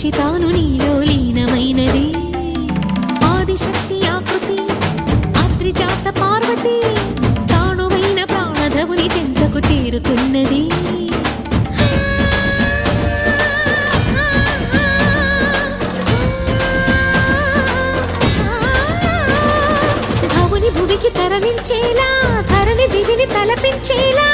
నుంచి తాను నీలో లీనమైనది. ఆదిశక్తి ఆకృతి అత్రిజాత పార్వతి తానువైన ప్రాణధవుని చెంతకు చేరుతున్నది. భవుని భువికి తరలించేలా ధరణి దివిని తలపించేలా